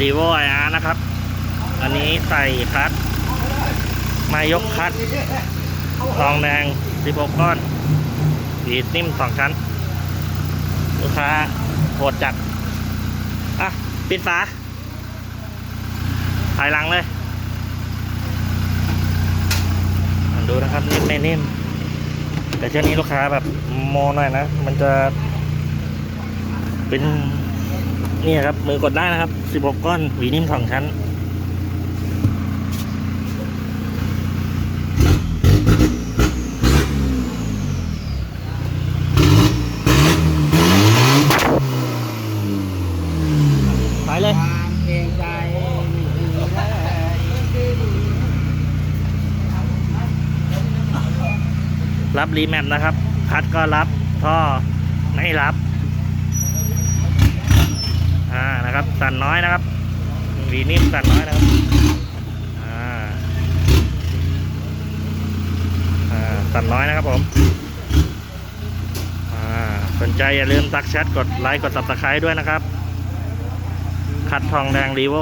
รีโวไออาร์นะครับ อันนี้ใส่คลัตช์มายกคลัตช์ทองแดง16ก้อนสีนิ่มสองชั้น ลูกค้าโหดจัด อะ ปิดฝาถ่ายหลังเลย ดูนะครับ นิ่มไม่นิ่ม แต่เช่วงนี้ลูกค้าแบบโมหน่อยนะ มันจะเป็น นี่ครับ มือกดได้นะครับ 16 ก้อนหวีนิ่มสองชั้น ไปเลย รับรีแมปนะครับ พัดก็รับ ท่อไม่รับ อ่า นะครับ สั่นน้อยนะครับหวีนิ่มสั่นน้อยนะครับอ่าอ่าสั่นน้อยนะครับผมอ่าสนใจอย่าลืมตักแชทกดไลค์กดซับสไคร b e ด้วยนะครับ คัดทองแดงรีโว